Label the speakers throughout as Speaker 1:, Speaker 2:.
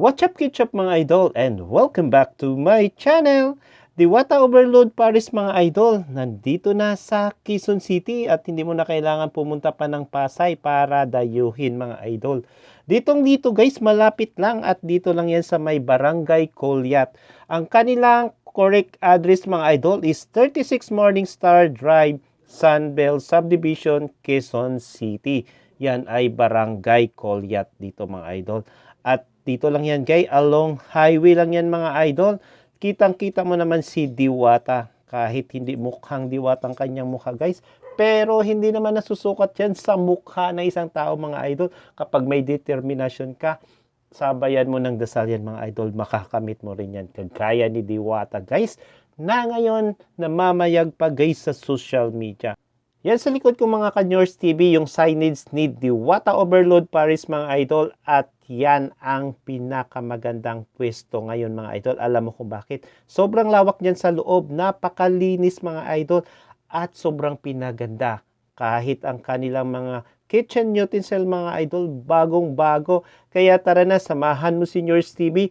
Speaker 1: What's up, ketchup mga idol? And welcome back to my channel! Diwata Overload Paris mga idol, nandito na sa Quezon City at hindi mo na kailangan pumunta pa ng Pasay para dayuhin mga idol. Ditong dito guys, malapit lang at dito lang yan sa may Barangay Colyat. Ang kanilang correct address mga idol is 36 Morningstar Drive, Sunbelt Subdivision, Quezon City. Yan ay Barangay Colyat dito mga idol. At dito lang yan guys, along highway lang yan mga idol. Kitang-kita mo naman si Diwata kahit hindi mukhang Diwata ang kanyang mukha guys. Pero hindi naman nasusukat yan sa mukha na isang tao mga idol. Kapag may determination ka, sabayan mo ng dasal yan mga idol, makakamit mo rin yan. Kagaya ni Diwata guys, na ngayon namamayag pa guys sa social media. Yan sa likod ko mga Kanyors TV, yung signage ni Diwata Overload Paris mga idol at yan ang pinakamagandang pwesto ngayon mga idol. Alam mo kung bakit? Sobrang lawak niyan sa loob, napakalinis mga idol at sobrang pinaganda. Kahit ang kanilang mga kitchen utensil mga idol, bagong bago. Kaya tara na, samahan mo si Yours TV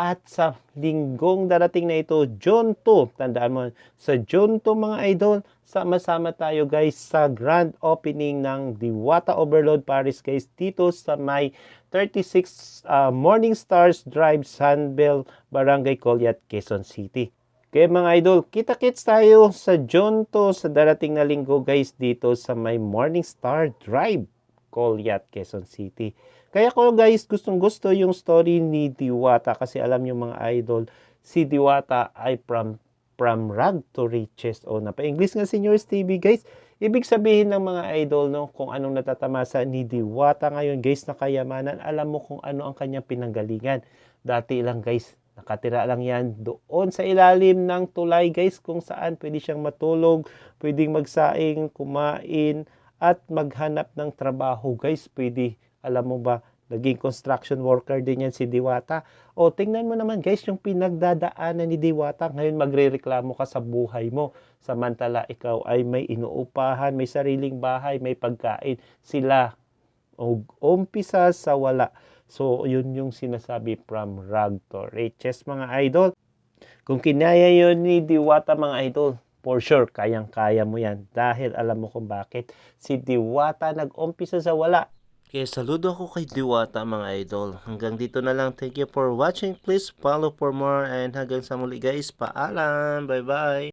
Speaker 1: at sa linggong darating na ito, June 2. Tandaan mo, sa June 2 mga idol, sama-sama tayo guys sa grand opening ng Diwata Overload Paris guys dito sa may 36 uh, Morning Stars Drive, Sunbelt, Barangay Colyat, Quezon City. Kaya mga idol, kita-kits tayo sa June 2 sa darating na linggo guys dito sa may Morning Star Drive, Colyat, Quezon City. Kaya ko guys, gustong gusto yung story ni Diwata kasi alam nyo mga idol, si Diwata ay from from rag to riches o na pa English nga Seniors TV guys. Ibig sabihin ng mga idol no kung anong natatamasa ni Diwata ngayon guys na kayamanan, alam mo kung ano ang kanyang pinanggalingan. Dati lang guys, nakatira lang yan doon sa ilalim ng tulay guys kung saan pwede siyang matulog, pwedeng magsaing, kumain at maghanap ng trabaho guys. Pwede, alam mo ba, Naging construction worker din yan si Diwata. O tingnan mo naman guys yung pinagdadaanan ni Diwata. Ngayon magrereklamo ka sa buhay mo. Samantala ikaw ay may inuupahan, may sariling bahay, may pagkain. Sila o umpisa sa wala. So yun yung sinasabi from rag to riches mga idol. Kung kinaya yun ni Diwata mga idol, for sure, kayang-kaya mo yan. Dahil alam mo kung bakit. Si Diwata nag-umpisa sa wala kaya saludo ako kay Diwata mga idol. Hanggang dito na lang. Thank you for watching. Please follow for more and hanggang sa muli guys. Paalam. Bye bye.